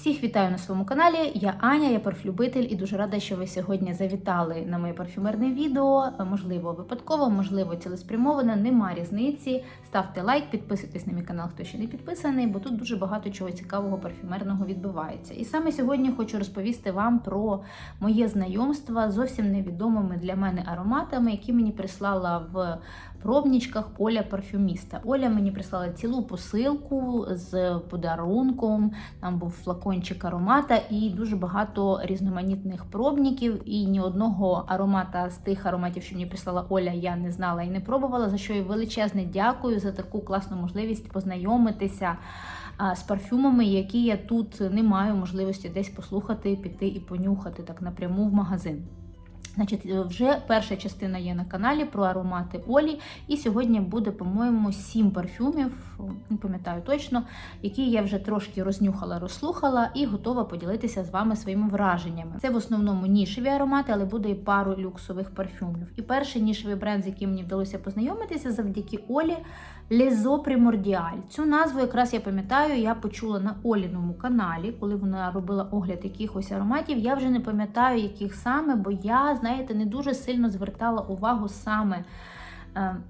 Всіх вітаю на своєму каналі. Я Аня, я парфлюбитель і дуже рада, що ви сьогодні завітали на моє парфюмерне відео. Можливо, випадково, можливо, цілеспрямовано, нема різниці. Ставте лайк, підписуйтесь на мій канал, хто ще не підписаний, бо тут дуже багато чого цікавого парфюмерного відбувається. І саме сьогодні хочу розповісти вам про моє знайомство з зовсім невідомими для мене ароматами, які мені прислала в пробнічках Оля парфюміста. Оля мені прислала цілу посилку з подарунком. Там був флакончик аромата і дуже багато різноманітних пробників. І ні одного аромата з тих ароматів, що мені прислала Оля, я не знала і не пробувала. За що їй величезне дякую за таку класну можливість познайомитися з парфюмами, які я тут не маю можливості десь послухати, піти і понюхати так напряму в магазин. Значить, е, вже перша частина є на каналі про аромати Олі. І сьогодні буде, по-моєму, сім парфюмів, не пам'ятаю точно, які я вже трошки рознюхала, розслухала і готова поділитися з вами своїми враженнями. Це в основному нішеві аромати, але буде і пару люксових парфюмів. І перший нішевий бренд, з яким мені вдалося познайомитися завдяки Олі. Лезо Примордіаль. Цю назву якраз я пам'ятаю, я почула на Оліному каналі, коли вона робила огляд якихось ароматів. Я вже не пам'ятаю, яких саме, бо я, знаєте, не дуже сильно звертала увагу саме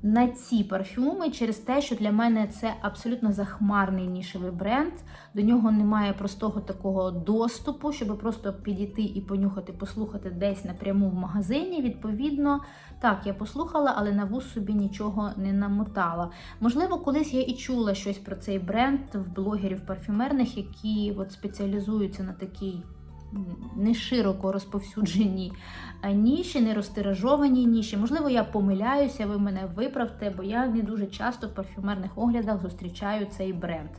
на ці парфюми через те, що для мене це абсолютно захмарний нішевий бренд. До нього немає простого такого доступу, щоб просто підійти і понюхати, послухати десь напряму в магазині. Відповідно, так, я послухала, але на вуз собі нічого не намотала. Можливо, колись я і чула щось про цей бренд в блогерів парфюмерних, які от спеціалізуються на такій не широко розповсюдженій ніші, не розтиражованій ніші. Можливо, я помиляюся, ви мене виправте, бо я не дуже часто в парфюмерних оглядах зустрічаю цей бренд.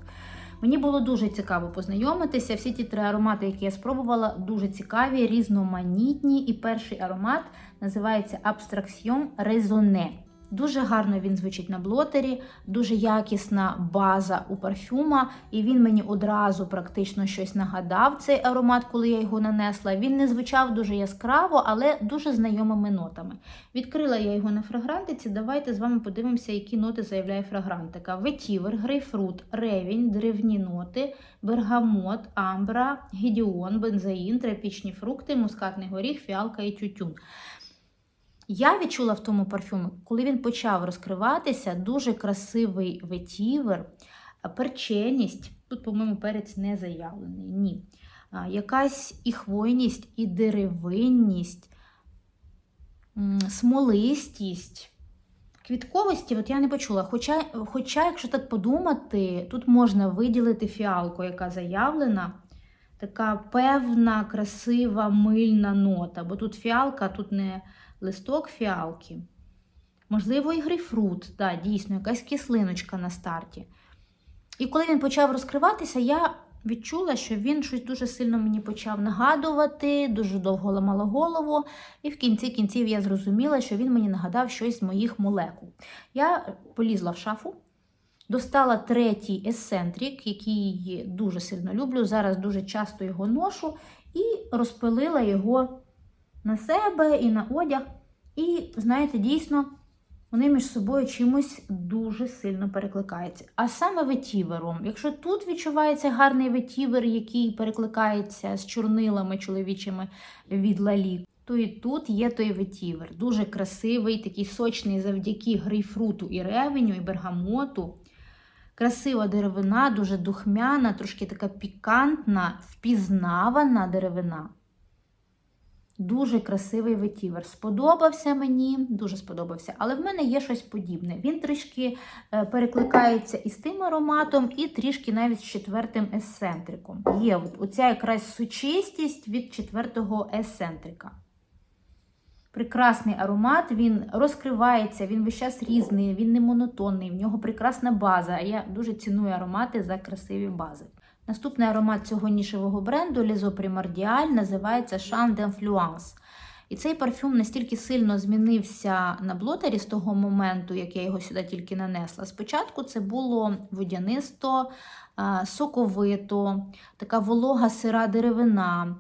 Мені було дуже цікаво познайомитися. Всі ті три аромати, які я спробувала, дуже цікаві, різноманітні. І перший аромат називається Abstraction Raisonné. Дуже гарно він звучить на блотері, дуже якісна база у парфюма, і він мені одразу практично щось нагадав цей аромат, коли я його нанесла. Він не звучав дуже яскраво, але дуже знайомими нотами. Відкрила я його на фрагрантиці. Давайте з вами подивимося, які ноти заявляє фрагрантика: ветівер, грейпфрут, ревінь, древні ноти, бергамот, амбра, гідіон, бензаїн, тропічні фрукти, мускатний горіх, фіалка і тютюн. Я відчула в тому парфюмі, коли він почав розкриватися, дуже красивий ветівер, перченість. Тут, по-моєму, перець не заявлений. Ні. Якась і хвойність, і деревинність, смолистість. Квітковості от я не почула. Хоча, хоча, якщо так подумати, тут можна виділити фіалку, яка заявлена. Така певна, красива, мильна нота. Бо тут фіалка, тут не листок фіалки. Можливо, і грейпфрут, да, дійсно, якась кислиночка на старті. І коли він почав розкриватися, я відчула, що він щось дуже сильно мені почав нагадувати, дуже довго ламала голову. І в кінці кінців я зрозуміла, що він мені нагадав щось з моїх молекул. Я полізла в шафу. Достала третій есцентрик, який дуже сильно люблю. Зараз дуже часто його ношу, і розпилила його на себе і на одяг. І, знаєте, дійсно, вони між собою чимось дуже сильно перекликаються. А саме ветівером. Якщо тут відчувається гарний ветівер, який перекликається з чорнилами чоловічими від лалі, то і тут є той ветівер. Дуже красивий, такий сочний завдяки грейпфруту і ревеню, і бергамоту. Красива деревина, дуже духмяна, трошки така пікантна, впізнавана деревина. Дуже красивий ветівер. Сподобався мені, дуже сподобався, але в мене є щось подібне. Він трішки е, перекликається із тим ароматом, і трішки навіть з четвертим есцентриком. Є от оця якраз сучистість від четвертого есцентрика. Прекрасний аромат, він розкривається, він весь час різний, він не монотонний, в нього прекрасна база. А я дуже ціную аромати за красиві бази. Наступний аромат цього нішевого бренду Лізо Primordial називається Chant d'Influence. І цей парфюм настільки сильно змінився на блотері з того моменту, як я його сюди тільки нанесла. Спочатку це було водянисто, соковито, така волога сира деревина.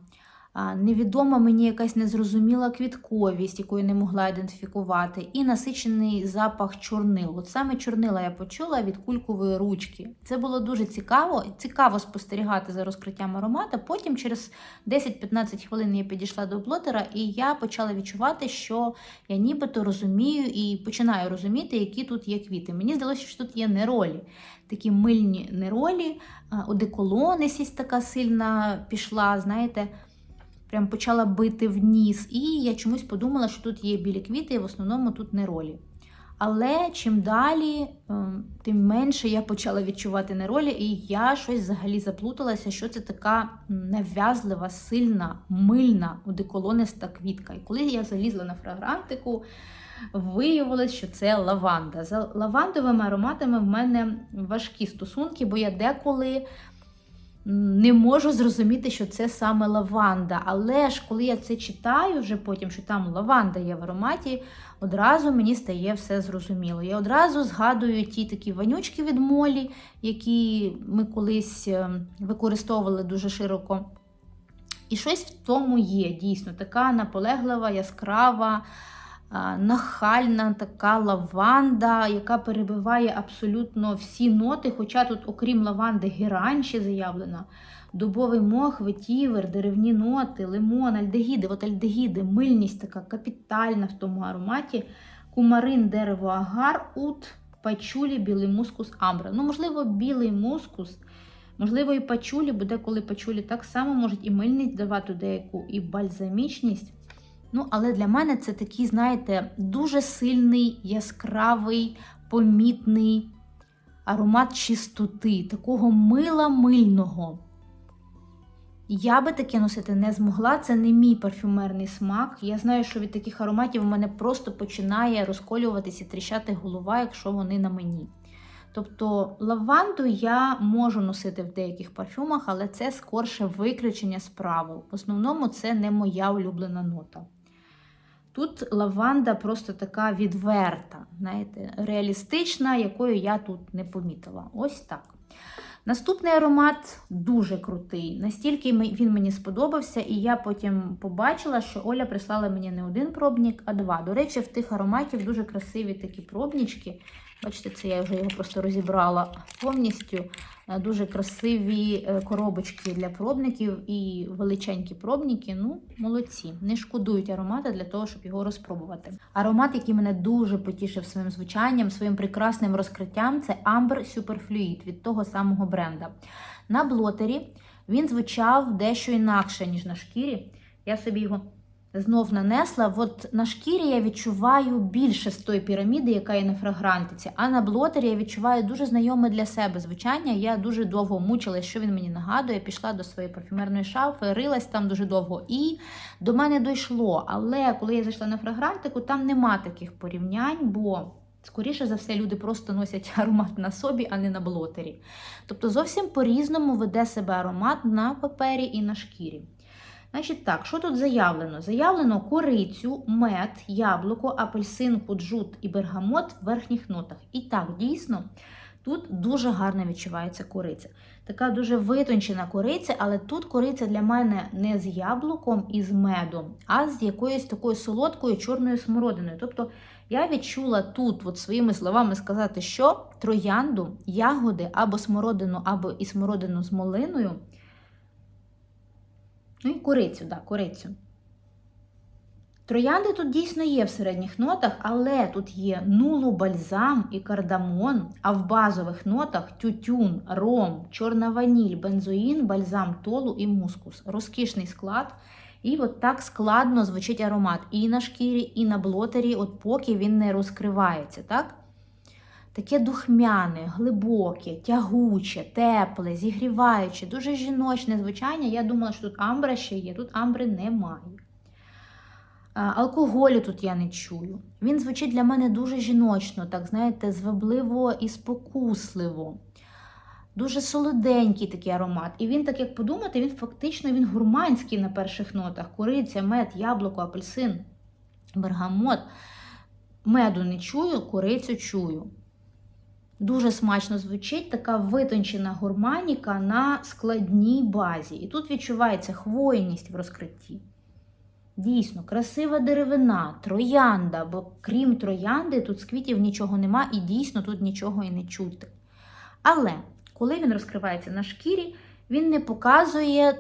Невідома мені якась незрозуміла квітковість, яку я не могла ідентифікувати, і насичений запах чорнил. От саме чорнила я почула від кулькової ручки. Це було дуже цікаво. Цікаво спостерігати за розкриттям аромата. Потім, через 10-15 хвилин, я підійшла до блотера, і я почала відчувати, що я нібито розумію і починаю розуміти, які тут є квіти. Мені здалося, що тут є неролі, такі мильні неролі, одеколонисість така сильна пішла, знаєте. Прям почала бити в і я чомусь подумала, що тут є білі квіти, і в основному тут неролі. Але чим далі, ем, тим менше я почала відчувати неролі, і я щось взагалі заплуталася, що це така нав'язлива, сильна, мильна, одеколониста квітка. І коли я залізла на фрагрантику, виявилось, що це лаванда. За лавандовими ароматами в мене важкі стосунки, бо я деколи не можу зрозуміти, що це саме лаванда. Але ж коли я це читаю, вже потім, що там лаванда є в ароматі, одразу мені стає все зрозуміло. Я одразу згадую ті такі вонючки від молі, які ми колись е, використовували дуже широко. І щось в тому є, дійсно, така наполеглива, яскрава нахальна така лаванда, яка перебиває абсолютно всі ноти. Хоча тут, окрім лаванди, герань ще заявлена. Дубовий мох, ветівер, деревні ноти, лимон, альдегіди. От альдегіди, мильність така капітальна в тому ароматі. Кумарин, дерево, агар, ут, пачулі, білий мускус, амбра. Ну, можливо, білий мускус. Можливо, і пачулі, бо деколи пачулі так само можуть і мильність давати деяку, і бальзамічність. Ну, але для мене це такий, знаєте, дуже сильний, яскравий, помітний аромат чистоти, такого мила мильного. Я би таке носити не змогла, це не мій парфюмерний смак. Я знаю, що від таких ароматів у мене просто починає розколюватися і тріщати голова, якщо вони на мені. Тобто лаванду я можу носити в деяких парфюмах, але це скорше виключення з правил. В основному це не моя улюблена нота. Тут лаванда просто така відверта, знаєте, реалістична, якою я тут не помітила. Ось так. Наступний аромат дуже крутий. Настільки він мені сподобався, і я потім побачила, що Оля прислала мені не один пробник, а два. До речі, в тих ароматів дуже красиві такі пробнички. Бачите, це я вже його просто розібрала повністю. Е, дуже красиві е, коробочки для пробників і величенькі пробники. Ну, молодці. Не шкодують аромати для того, щоб його розпробувати. Аромат, який мене дуже потішив своїм звучанням, своїм прекрасним розкриттям, це Amber Superfluid від того самого бренда. На блотері він звучав дещо інакше, ніж на шкірі. Я собі його знов нанесла. От на шкірі я відчуваю більше з тої піраміди, яка є на фрагрантиці. А на блотері я відчуваю дуже знайоме для себе звучання. Я дуже довго мучилась, що він мені нагадує. Пішла до своєї парфюмерної шафи, рилась там дуже довго. І до мене дійшло. Але коли я зайшла на фрагрантику, там нема таких порівнянь, бо. Скоріше за все, люди просто носять аромат на собі, а не на блотері. Тобто зовсім по-різному веде себе аромат на папері і на шкірі. Значить так, що тут заявлено? Заявлено корицю, мед, яблуко, апельсин, куджут і бергамот в верхніх нотах. І так, дійсно, тут дуже гарно відчувається кориця. Така дуже витончена кориця, але тут кориця для мене не з яблуком і з медом, а з якоюсь такою солодкою чорною смородиною. Тобто я відчула тут, от своїми словами сказати, що троянду, ягоди або смородину, або і смородину з малиною – Ну і курицю, да, курицю. Троянди тут дійсно є в середніх нотах, але тут є нулу бальзам і кардамон, а в базових нотах тютюн, ром, чорна ваніль, бензоїн, бальзам толу і мускус. Розкішний склад. І от так складно звучить аромат і на шкірі, і на блотері, от поки він не розкривається. так? Таке духмяне, глибоке, тягуче, тепле, зігріваюче, дуже жіночне звучання. Я думала, що тут амбра ще є, тут амбри немає. Алкоголю тут я не чую. Він звучить для мене дуже жіночно, так, знаєте, звабливо і спокусливо. Дуже солоденький такий аромат. І він, так як подумати, він фактично він гурманський на перших нотах. Куриця, мед, яблуко, апельсин, бергамот. Меду не чую, курицю чую. Дуже смачно звучить така витончена гурманіка на складній базі. І тут відчувається хвойність в розкритті. Дійсно, красива деревина, троянда, бо крім троянди, тут з квітів нічого нема, і дійсно тут нічого і не чути. Але коли він розкривається на шкірі, він не показує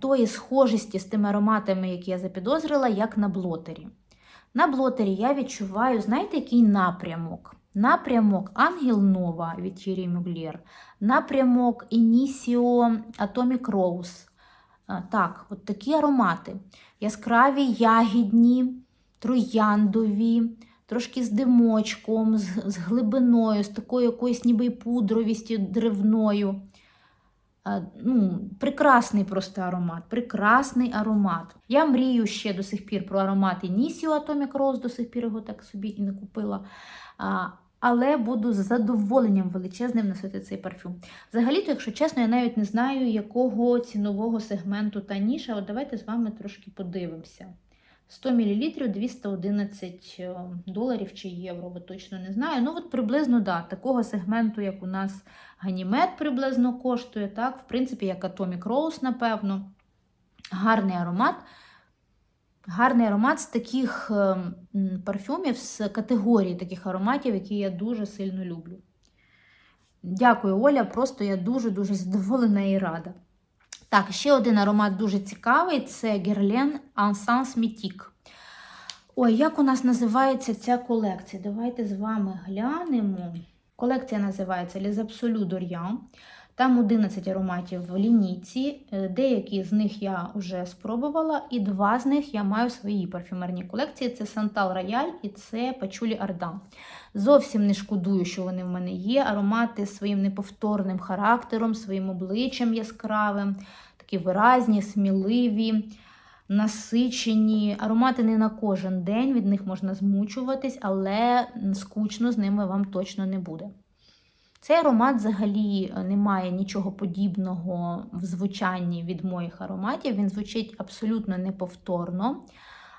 тої схожості з тими ароматами, які я запідозрила, як на блотері. На блотері я відчуваю, знаєте, який напрямок? Напрямок Ангел Нова від Thierry Mugler, напрямок Initio Atomic Rose. Так, от такі аромати. Яскраві, ягідні, трояндові, трошки з димочком, з, з глибиною, з такою якоюсь ніби пудровістю древною. Ну, прекрасний просто аромат, прекрасний аромат. Я мрію ще до сих пір про аромат Initio Atomic Rose, до сих пір його так собі і не купила. Але буду з задоволенням величезним носити цей парфюм. Взагалі-то, якщо чесно, я навіть не знаю, якого цінового сегменту та ніша. От давайте з вами трошки подивимося. 100 мл 211 е, доларів чи євро, бо точно не знаю. Ну, от приблизно, да, такого сегменту, як у нас Ганімед приблизно коштує, так, в принципі, як Atomic Rose, напевно. Гарний аромат. Гарний аромат з таких е, парфюмів, з категорії таких ароматів, які я дуже сильно люблю. Дякую, Оля. Просто я дуже-дуже задоволена і рада. Так, ще один аромат дуже цікавий це Guerlain Encens Mythique. Ой, як у нас називається ця колекція? Давайте з вами глянемо. Колекція називається Les Absolus d'Orient. Там 11 ароматів в лінійці. Е, Деякі з них я вже спробувала, і два з них я маю в своїй парфюмерній колекції: це Santal Royal і це Пачулі Ардан. Зовсім не шкодую, що вони в мене є. Аромати своїм неповторним характером, своїм обличчям яскравим, такі виразні, сміливі, насичені. Аромати не на кожен день, від них можна змучуватись, але скучно з ними вам точно не буде. Цей аромат взагалі не має нічого подібного в звучанні від моїх ароматів. Він звучить абсолютно неповторно.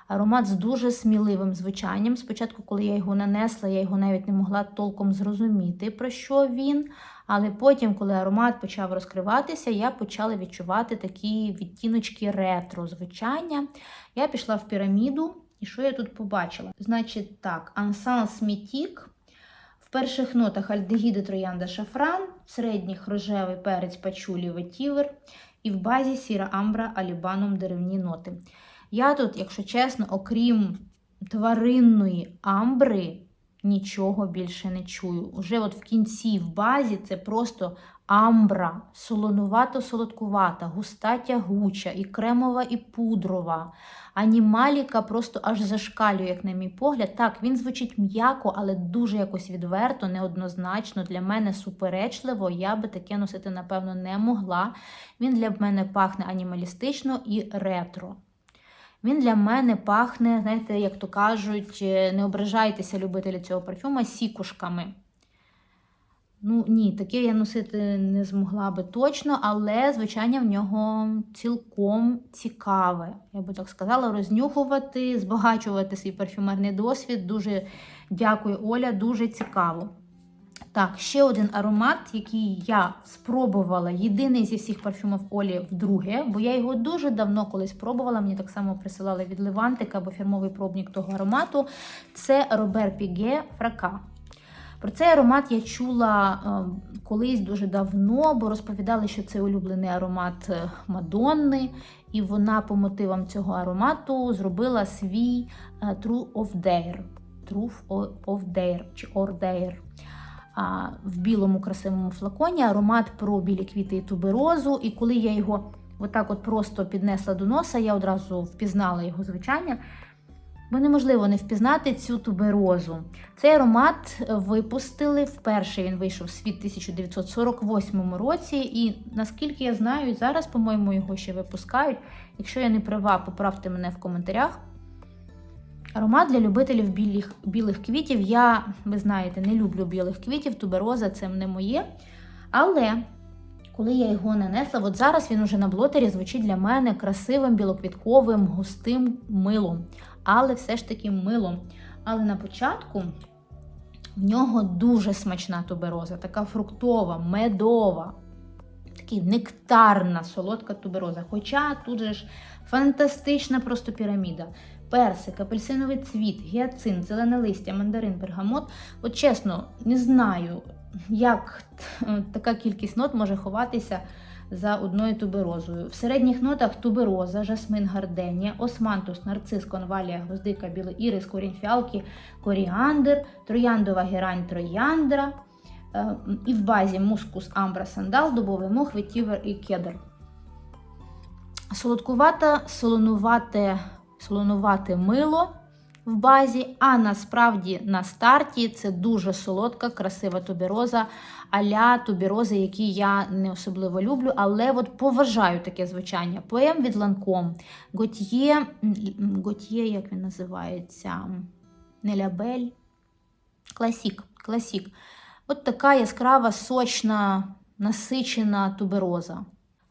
Аромат з дуже сміливим звучанням. Спочатку, коли я його нанесла, я його навіть не могла толком зрозуміти, про що він. Але потім, коли аромат почав розкриватися, я почала відчувати такі відтіночки ретро звучання. Я пішла в піраміду, і що я тут побачила? Значить, так, Ансанс Мітік. Перших нотах альдегіди троянда шафран, середніх рожевий перець пачулі ветівер, і в базі сіра амбра алібаном деревні ноти. Я тут, якщо чесно, окрім тваринної амбри, нічого більше не чую. Уже от в кінці, в базі, це просто амбра, солонувато-солодкувата, густа тягуча, і кремова, і пудрова. Анімаліка просто аж зашкалює, як на мій погляд. Так, він звучить м'яко, але дуже якось відверто, неоднозначно. Для мене суперечливо. Я би таке носити, напевно, не могла. Він для мене пахне анімалістично і ретро. Він для мене пахне, знаєте, як то кажуть, не ображайтеся, любителі цього парфюма, сікушками. Ну, ні, таке я носити не змогла би точно, але звучання в нього цілком цікаве. Я би так сказала, рознюхувати, збагачувати свій парфюмерний досвід. Дуже дякую, Оля, дуже цікаво. Так, ще один аромат, який я спробувала, єдиний зі всіх парфюмів Олі вдруге, бо я його дуже давно колись пробувала. Мені так само присилали від Левантика або фірмовий пробник того аромату. Це Робер Піге Фрака. Про цей аромат я чула е, колись дуже давно, бо розповідали, що це улюблений аромат е, Мадонни, і вона по мотивам цього аромату зробила свій е, True of Dare. True of Dare чи Ordair. В білому красивому флаконі аромат про білі квіти і туберозу. І коли я його отак от просто піднесла до носа, я одразу впізнала його звучання. Бо неможливо не впізнати цю туберозу. Цей аромат випустили вперше. Він вийшов в світ 1948 році, і наскільки я знаю, зараз, по-моєму, його ще випускають. Якщо я не права, поправте мене в коментарях. Аромат для любителів білих білих квітів. Я, ви знаєте, не люблю білих квітів, тубероза це не моє. Але коли я його нанесла, от зараз він уже на блотері звучить для мене красивим, білоквітковим, густим милом. Але все ж таки милом. Але на початку В нього дуже смачна тубероза, така фруктова, медова, такий нектарна, солодка тубероза. Хоча тут же ж фантастична просто піраміда. Персик, апельсиновий цвіт, гіацинт, зелене листя, мандарин, пергамот. От чесно, не знаю, як така кількість нот може ховатися за одною туберозою. В середніх нотах тубероза, жасмин, гарденія, османтус, нарцис, конвалія, гвоздика, білий ірис, корінь фіалки, коріандр, трояндова герань, трояндра. Е, І в базі мускус, амбра, сандал, дубовий мох, ветівер і кедр. Солодкувата, солонувате, солонувате мило в базі, а насправді на старті це дуже солодка, красива тубероза, аля туберози, які я не особливо люблю, але от поважаю таке звучання. Поем від Ланком, Готьє, Готьє, як він називається? Не лябель. Класік. Класік. От така яскрава, сочна, насичена тубероза.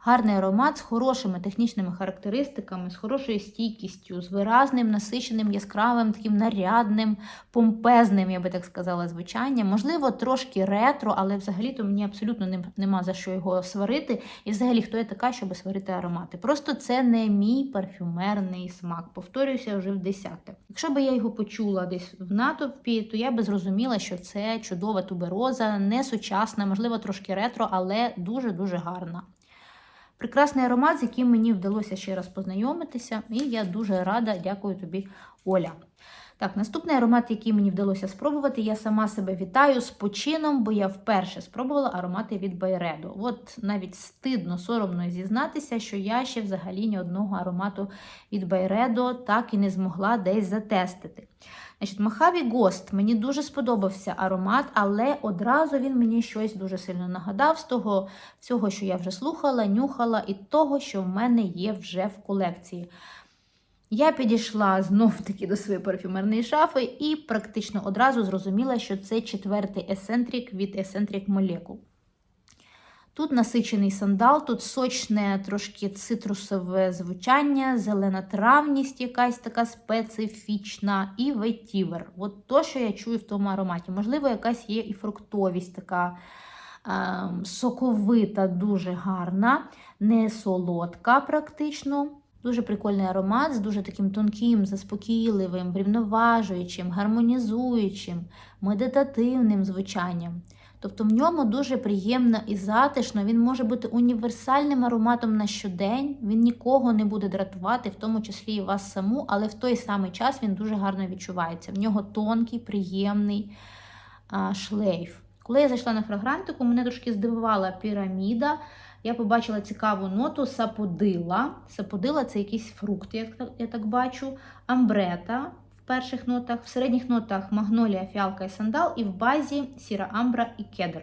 Гарний аромат з хорошими технічними характеристиками, з хорошою стійкістю, з виразним, насиченим, яскравим, таким нарядним, помпезним, я би так сказала, звучанням. Можливо, трошки ретро, але взагалі-то мені абсолютно нем- нема за що його сварити. І взагалі, хто я така, щоб сварити аромати. Просто це не мій парфюмерний смак. Повторююся вже в десяте. Якщо би я його почула десь в натовпі, то я би зрозуміла, що це чудова тубероза, не сучасна, можливо, трошки ретро, але дуже-дуже гарна. Прекрасний аромат, з яким мені вдалося ще раз познайомитися, і я дуже рада, дякую тобі, Оля. Так, наступний аромат, який мені вдалося спробувати, я сама себе вітаю з почином, бо я вперше спробувала аромати від Байредо. От навіть стидно, соромно зізнатися, що я ще взагалі ні одного аромату від Байредо так і не змогла десь затестити. Значить, Махаві Гост мені дуже сподобався аромат, але одразу він мені щось дуже сильно нагадав з того всього, що я вже слухала, нюхала, і того, що в мене є вже в колекції. Я підійшла знов-таки до своєї парфюмерної шафи і практично одразу зрозуміла, що це четвертий есентрик від Eccentric Molecule. Тут насичений сандал, тут сочне, трошки цитрусове звучання, зелена травність, якась така специфічна, і ветівер. От то, що я чую в тому ароматі. Можливо, якась є і фруктовість така ем, соковита, дуже гарна, не солодка практично. Дуже прикольний аромат з дуже таким тонким, заспокійливим, врівноважуючим, гармонізуючим, медитативним звучанням. Тобто в ньому дуже приємно і затишно, він може бути універсальним ароматом на щодень, він нікого не буде дратувати, в тому числі і вас саму, але в той самий час він дуже гарно відчувається. В нього тонкий, приємний шлейф. Коли я зайшла на фрагрантику, мене трошки здивувала піраміда. Я побачила цікаву ноту саподила. Саподила це якийсь фрукт, я, так- я так бачу. Амбрета в перших нотах, в середніх нотах магнолія, фіалка і сандал, і в базі сіра амбра і кедр.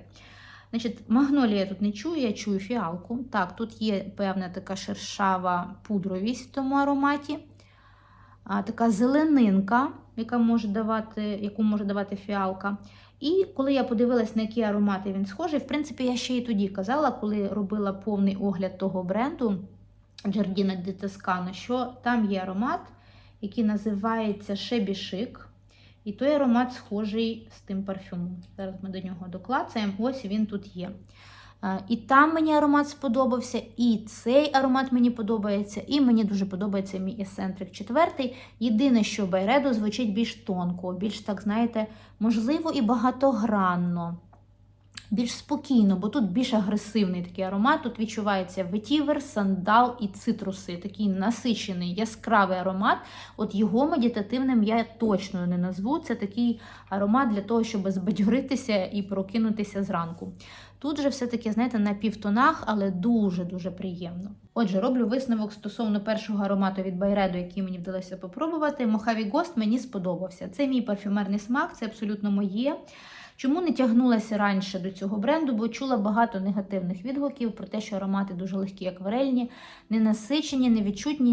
Значить, магнолія я тут не чую, я чую фіалку. Так, тут є певна така шершава пудровість в тому ароматі. А, така зеленинка, яка може давати, яку може давати фіалка. І коли я подивилась, на які аромати він схожий, в принципі, я ще й тоді казала, коли робила повний огляд того бренду Giardino di що там є аромат, який називається Chic. І той аромат схожий з тим парфюмом. Зараз ми до нього доклацаємо. Ось він тут є. Е, І там мені аромат сподобався, і цей аромат мені подобається, і мені дуже подобається мій есентрик четвертий. Єдине, що Байредо звучить більш тонко, більш так, знаєте, можливо, і багатогранно, більш спокійно, бо тут більш агресивний такий аромат. Тут відчувається ветівер, сандал і цитруси. Такий насичений, яскравий аромат. От його медитативним я точно не назву. Це такий аромат для того, щоб збадьоритися і прокинутися зранку. Тут же все-таки, знаєте, на півтонах, але дуже-дуже приємно. Отже, роблю висновок стосовно першого аромату від Байреду, який мені вдалося попробувати. Мохаві Гост мені сподобався. Це мій парфюмерний смак, це абсолютно моє. Чому не тягнулася раніше до цього бренду? Бо чула багато негативних відгуків про те, що аромати дуже легкі, акварельні, не насичені, не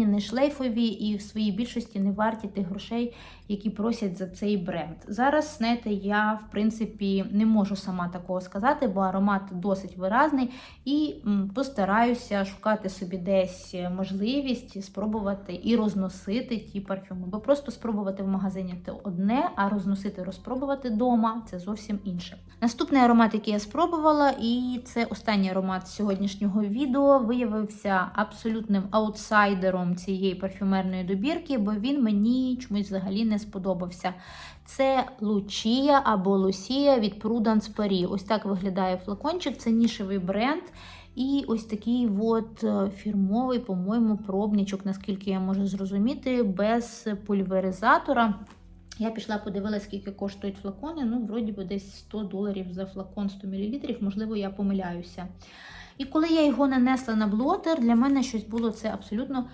не шлейфові і в своїй більшості не варті тих грошей, які просять за цей бренд. Зараз, знаєте, я в принципі не можу сама такого сказати, бо аромат досить виразний, і постараюся шукати собі десь можливість спробувати і розносити ті парфюми. Бо просто спробувати в магазині це одне, а розносити, розпробувати вдома це зовсім інше. Наступний аромат, який я спробувала, і це останній аромат сьогоднішнього відео, виявився абсолютним аутсайдером цієї парфюмерної добірки, бо він мені чомусь взагалі не сподобався. Це Лучія або Лусія від Prudence Paris. Ось так виглядає флакончик, це нішевий бренд. І ось такий от е, фірмовий, по-моєму, пробничок, наскільки я можу зрозуміти, без пульверизатора. Я пішла, подивилася, скільки коштують флакони. Ну, вроді би, десь 100 доларів за флакон 100 мл, можливо, я помиляюся. І коли я його нанесла на блотер, для мене щось було це абсолютно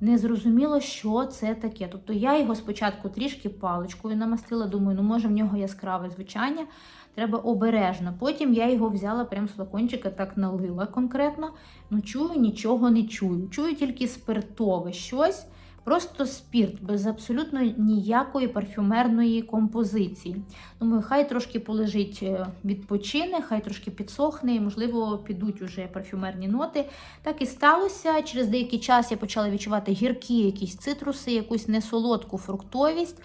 незрозуміло, що це таке. Тобто я його спочатку трішки паличкою намастила, думаю, ну може в нього яскраве звучання, треба обережно. Потім я його взяла прямо з флакончика, так налила конкретно. Ну чую, нічого не чую. Чую тільки спиртове щось. Просто спірт, без абсолютно ніякої парфюмерної композиції. Думаю, хай трошки полежить, е, відпочине, хай трошки підсохне, і, можливо, підуть уже парфюмерні ноти. Так і сталося. Через деякий час я почала відчувати гіркі якісь цитруси, якусь несолодку фруктовість,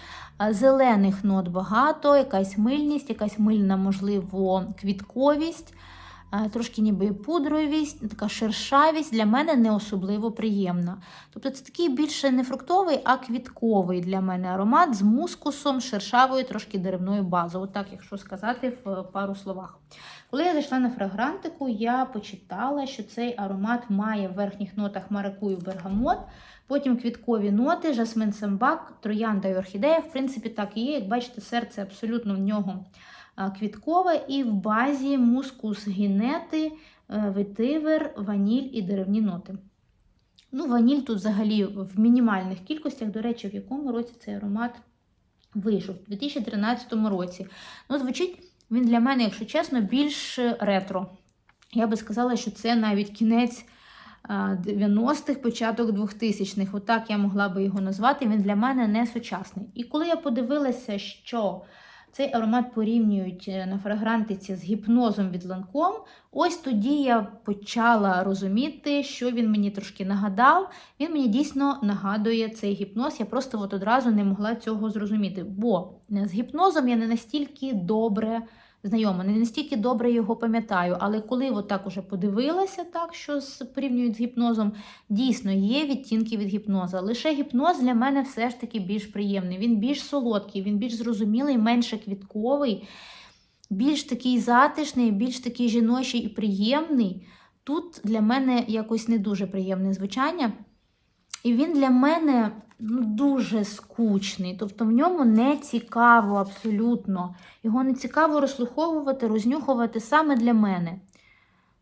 зелених нот багато, якась мильність, якась мильна, можливо, квітковість. Трошки ніби пудровість, така шершавість для мене не особливо приємна. Тобто це такий більше не фруктовий, а квітковий для мене аромат з мускусом, шершавою, трошки деревною базою. Отак, якщо сказати в пару словах. Коли я зайшла на фрагрантику, я почитала, що цей аромат має в верхніх нотах маракую бергамот, потім квіткові ноти, жасмин самбак, троянда і орхідея. В принципі, так і є. Як бачите, серце абсолютно в нього квіткове, і в базі мускус гінети, е, ветивер, ваніль і деревні ноти. Ну, Ваніль тут взагалі в мінімальних кількостях, до речі, в якому році цей аромат вийшов, у 2013 році. Ну, Звучить він для мене, якщо чесно, більш ретро. Я би сказала, що це навіть кінець 90-х, початок 2000-х. Отак я могла би його назвати. Він для мене не сучасний. І коли я подивилася, що цей аромат порівнюють е, на фрагрантиці з гіпнозом від ланком. Ось тоді я почала розуміти, що він мені трошки нагадав. Він мені дійсно нагадує цей гіпноз. Я просто от одразу не могла цього зрозуміти. Бо з гіпнозом я не настільки добре знайома, не настільки добре його пам'ятаю, але коли от так уже подивилася, так що порівнюють з гіпнозом, дійсно є відтінки від гіпноза. Лише гіпноз для мене все ж таки більш приємний. Він більш солодкий, він більш зрозумілий, менше квітковий, більш такий затишний, більш такий жіночий і приємний. Тут для мене якось не дуже приємне звучання. І він для мене ну, дуже скучний. Тобто в ньому не цікаво абсолютно. Його не цікаво розслуховувати, рознюхувати саме для мене.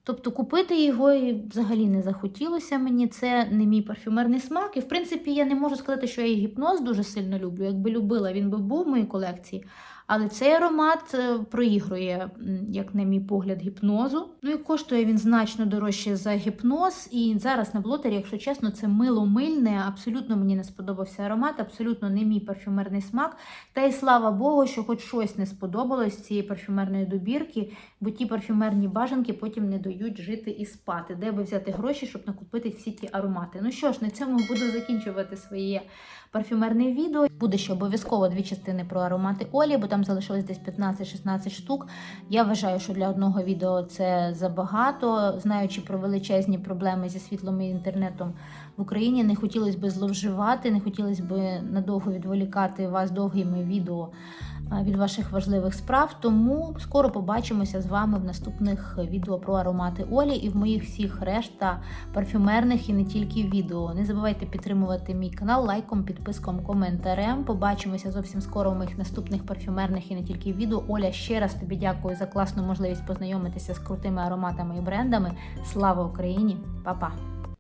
Тобто купити його і взагалі не захотілося мені, це не мій парфюмерний смак. І, в принципі, я не можу сказати, що я і гіпноз дуже сильно люблю. Якби любила, він би був в моїй колекції. Але цей аромат е, проігрує, як на мій погляд, гіпнозу. Ну і коштує він значно дорожче за гіпноз. І зараз на блотері, якщо чесно, це мило мильне. Абсолютно мені не сподобався аромат, абсолютно не мій парфюмерний смак. Та й слава Богу, що хоч щось не сподобалось цієї парфюмерної добірки, бо ті парфюмерні бажанки потім не дають жити і спати, де би взяти гроші, щоб накупити всі ті аромати. Ну що ж, на цьому буду закінчувати своє парфюмерне відео. Буде ще обов'язково дві частини про аромати Олі, бо там залишилось десь 15-16 штук. Я вважаю, що для одного відео це забагато. Знаючи про величезні проблеми зі світлом і інтернетом в Україні, не хотілося б зловживати, не хотілося б надовго відволікати вас довгими відео від ваших важливих справ. Тому скоро побачимося з вами в наступних відео про аромати Олі і в моїх всіх решта парфюмерних і не тільки відео. Не забувайте підтримувати мій канал лайком, підписком, коментарем. Побачимося зовсім скоро в моїх наступних парфюмерних і не тільки відео. Оля, ще раз тобі дякую за класну можливість познайомитися з крутими ароматами і брендами. Слава Україні! Па-па!